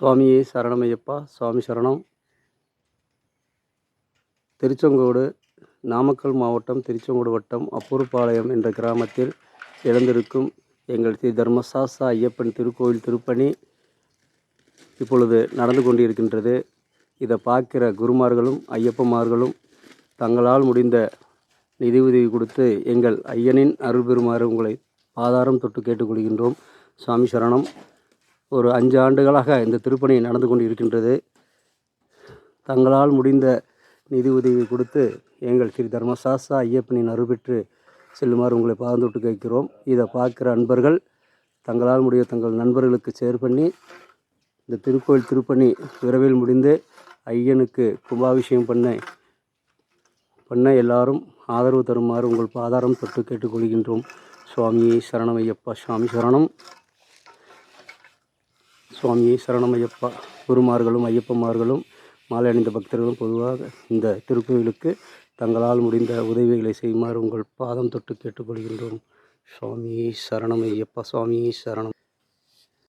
சுவாமியே சரணமையப்பா. சுவாமி சரணம். திருச்செங்கோடு நாமக்கல் மாவட்டம் திருச்செங்கோடு வட்டம் அப்பூர்பாளையம் என்ற கிராமத்தில் எழுந்திருக்கும் எங்கள் ஸ்ரீ தர்மசாஸ்தா ஐயப்பன் திருக்கோயில் திருப்பணி இப்பொழுது நடந்து கொண்டிருக்கின்றது. இதை பார்க்கிற குருமார்களும் ஐயப்பமார்களும் தங்களால் முடிந்த நிதி உதவி கொடுத்து எங்கள் ஐயனின் அருள் பெறுமாறு உங்களை ஆதாரம் தொட்டு கேட்டுக்கொள்கின்றோம். சுவாமி சரணம். ஒரு அஞ்சு ஆண்டுகளாக இந்த திருப்பணி நடந்து கொண்டு இருக்கின்றது தங்களால் முடிந்த நிதி உதவி கொடுத்து எங்கள் ஸ்ரீ தர்மசாஸ்தா ஐயப்பனின் அருபெற்று செல்லுமாறு உங்களை பாதந்தொட்டு கேட்கிறோம். இதை பார்க்குற அன்பர்கள் தங்களால் முடிய தங்கள் நண்பர்களுக்கு ஷேர் பண்ணி இந்த திருக்கோயில் திருப்பணி விரைவில் முடிந்து ஐயனுக்கு கும்பாபிஷேகம் பண்ண பண்ண எல்லாரும் ஆதரவு தருமாறு உங்கள் பாதாரம் தொட்டு கேட்டுக்கொள்கின்றோம். சுவாமி சரணம் ஐயப்பா சுவாமி சரணம். சுவாமி சரணமையப்பா குருமார்களும் ஐயப்பமார்களும் மாலை அணிந்த பக்தர்களும் பொதுவாக இந்த திருக்கோயிலுக்கு தங்களால் முடிந்த உதவிகளை செய்யுமாறு உங்கள் பாதம் தொட்டு கேட்டுக்கொள்கின்றோம். சுவாமி சரணம் ஐயப்பா சுவாமியே சரணம்.